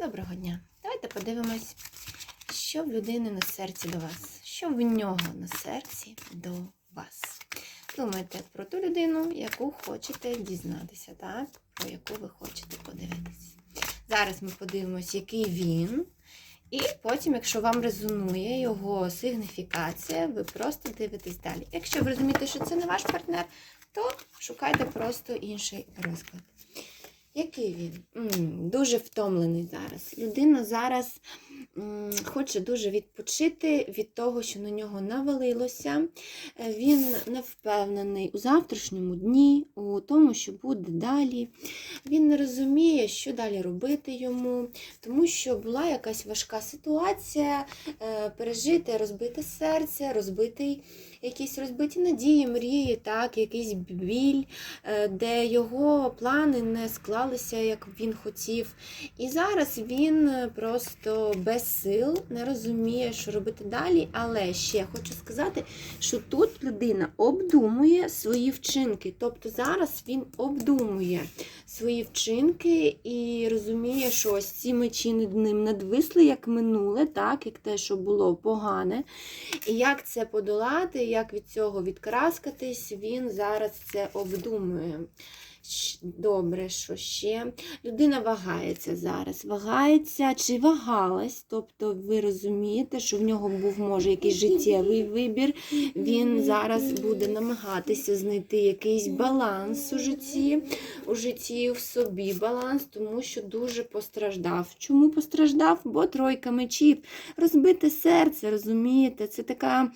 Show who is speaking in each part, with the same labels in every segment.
Speaker 1: Доброго дня. Давайте подивимось, що в людини на серці до вас, що в нього на серці до вас. Думайте про ту людину, яку хочете дізнатися, так? Про яку ви хочете подивитись. Зараз ми подивимось, який він. І потім, якщо вам резонує його сигніфікація, ви просто дивитесь далі. Якщо ви розумієте, що це не ваш партнер, то шукайте просто інший розклад. Який він? М, дуже втомлений зараз. Людина зараз м, хоче дуже відпочити від того, що на нього навалилося. Е, Він не впевнений у завтрашньому дні, у тому, що буде далі. Він не розуміє, що далі робити йому, тому що була якась важка ситуація, е, пережити розбите серце, розбитий, якісь розбиті надії, мрії, так, якийсь біль, е, де його плани не склалися, як він хотів. І зараз він просто без сил не розуміє, що робити далі. Але ще хочу сказати, що тут людина обдумує свої вчинки. Тобто зараз він обдумує свої вчинки і розуміє, що ось ці мечі над ним надвисли, як минуле, так, як те, що було погане. І як це подолати, як від цього відкраскатись, він зараз це обдумує. Добре, що ще? Людина вагається зараз. Вагається чи вагалась, тобто ви розумієте, що в нього був може якийсь життєвий вибір. Він зараз буде намагатися знайти якийсь баланс у житті, у житті в собі баланс, тому що дуже постраждав. Чому постраждав? Бо тройка мечів, розбите серце, розумієте? Це така.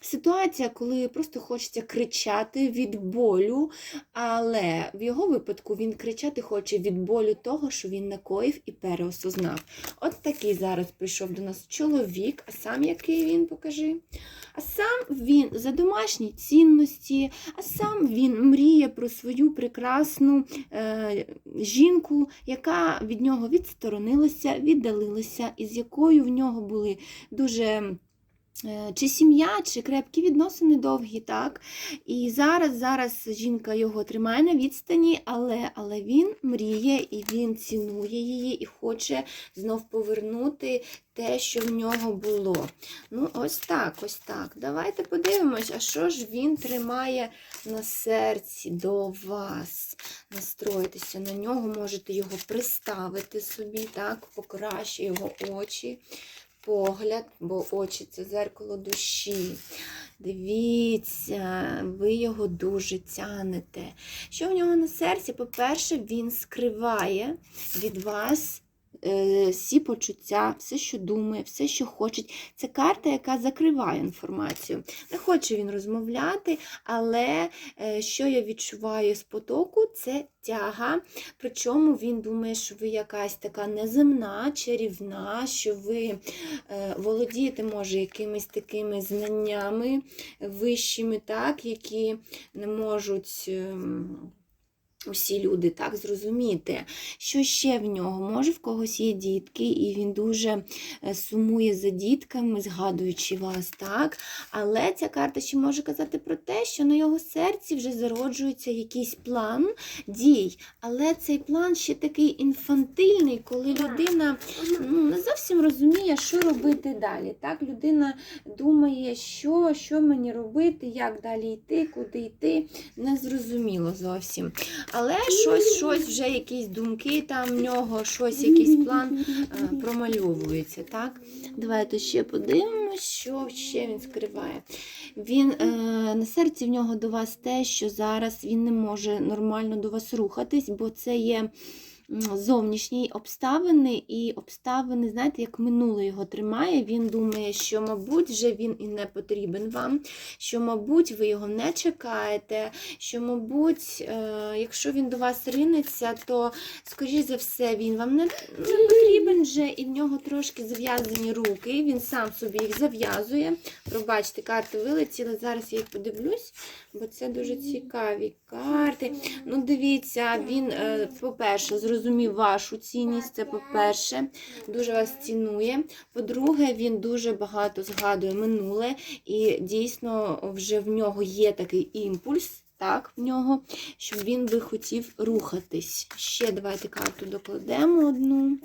Speaker 1: Ситуація, коли просто хочеться кричати від болю, але в його випадку він кричати хоче від болю того, що він накоїв і переосознав. От такий зараз прийшов до нас чоловік, а сам який він, покажи. А сам він за домашні цінності, а сам він мріє про свою прекрасну е, жінку, яка від нього відсторонилася, віддалилася, і з якою в нього були дуже. Е, Чи сім'я, чи крепкі відносини довгі, так? І зараз, зараз жінка його тримає на відстані, але, але він мріє і він цінує її і хоче знов повернути те, що в нього було. Ну, ось так, ось так. Давайте подивимось, а що ж він тримає на серці до вас. Настроїтеся на нього, можете його приставити собі, так, покраще його очі погляд, бо очі це зеркало душі. Дивіться, ви його дуже тянете. Що в нього на серці? По-перше, він скриває від вас всі почуття, все, що думає, все, що хоче. Це карта, яка закриває інформацію. Не хоче він розмовляти, але е, що я відчуваю з потоку, це тяга. Причому він думає, що ви якась така неземна, чарівна, що ви е, володієте, може, якимись такими знаннями вищими, так, які не можуть. Усі люди так зрозуміти, що ще в нього. Може, в когось є дітки, і він дуже е, сумує за дітками, згадуючи вас, так. Але ця карта ще може казати про те, що на його серці вже зароджується якийсь план дій. Але цей план ще такий інфантильний, коли людина ну, не зовсім розуміє, що робити далі. Так, людина думає, що, що мені робити, як далі йти, куди йти. Незрозуміло зовсім. Але щось, щось вже якісь думки там в нього, щось, якийсь план е, промальовується. Так? Давайте ще подивимося, що ще він скриває. Він е, на серці в нього до вас те, що зараз він не може нормально до вас рухатись, бо це є. Зовнішні обставини і обставини, знаєте, як минуле його тримає. Він думає, що, мабуть, вже він і не потрібен вам, що, мабуть, ви його не чекаєте, що, мабуть, е, якщо він до вас ринеться, то, скоріш за все, він вам не, не потрібен вже, і в нього трошки зав'язані руки. Він сам собі їх зав'язує. Пробачте, карти вилетіли. Зараз я їх подивлюсь, бо це дуже цікаві карти. Ну, дивіться, він, е, по-перше, зрозумів вашу цінність. Це по-перше, дуже вас цінує. По-друге, він дуже багато згадує минуле, і дійсно вже в нього є такий імпульс. так в нього, щоб він би хотів рухатись. Ще давайте карту докладемо одну.